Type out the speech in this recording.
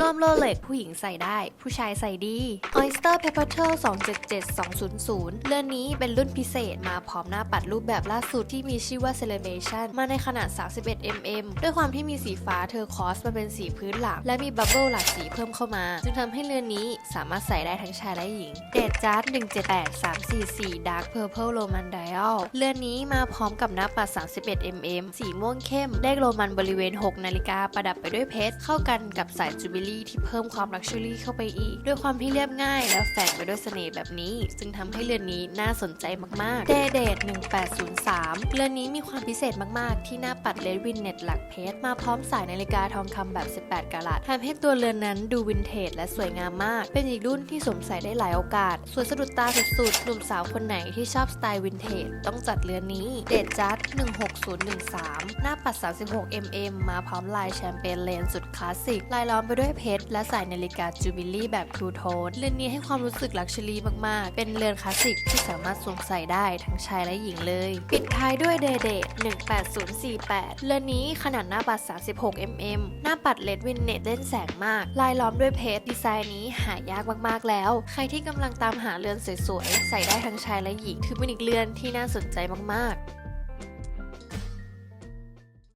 ร่มโลเล็กผู้หญิงใส่ได้ ผู้ชายใส่ดี Oyster Pepper t e l 277200 เรือนนี้เป็นรุ่นพิเศษมาพร้อมหน้าปัดรูปแบบล่าสุดที่มีชื่อว่า Celebration มาในขนาด 31 mm ด้วยความที่มีสีฟ้าเทอร์คอสมาเป็นสีพื้นหลัก และมีบับเบิลหลากสีเพิ่มเข้ามา จึงทำให้เรือนนี้สามารถใส่ได้ทั้งชายและหญิงเดดจัด178344 Dark Purple Roman Dial เรือนนี้มาพร้อมกับหน้าปัด 31 mm สีม่วงเข้มเลขโรมันบริเวณ 6 นาฬิกาประดับไปด้วยเพชรเข้ากันกับสายจูบิลีที่เพิ่มความลักชัวรี่เข้าไปอีก ด้วยความที่เรียบง่ายและแฝงไปด้วยเสน่ห์แบบนี้ จึงทำให้เรือนนี้น่าสนใจมากๆเดเดท1803 เรือนนี้มีความพิเศษมากๆ ที่หน้าปัดเลดวินเน็ตหลักเพชรมาพร้อมสายนาฬิกาทองคำแบบ 18 กะรัตทำให้ตัวเรือนนั้นดูวินเทจและสวยงามมาก เป็นอีกรุ่นที่สวมใส่ได้หลายโอกาสสวยสะดุดตาสุดๆหนุ่มสาวคนไหนที่ชอบสไตล์วินเทจต้องจัดเรือนนี้ เดดจัด16013 หน้าปัด 36 mm มาพร้อมลายแชมเปญเลนสุดคลาสสิกลายล้อมไปด้วยเพชรและสายนาฬิกาจูบิลี่แบบทูโทนเรือนนี้ให้ความรู้สึกลักชัวรี่มากๆ เป็นเรือนคลาสสิกที่สามารถสวมใส่ได้ทั้งชายและหญิงเลย ปิดท้ายด้วยเดเด18048 เรือนนี้ขนาดหน้าปัด 36 mm หน้าปัดเลดวินเนตเล่นแสงมาก ลายล้อมด้วยเพชรดีไซน์นี้หายากมากๆแล้ว ใครที่กำลังตามหาเรือนสวยๆ ใส่ได้ทั้งชายและหญิงถือเป็นอีกเรือนที่น่าสนใจมากๆ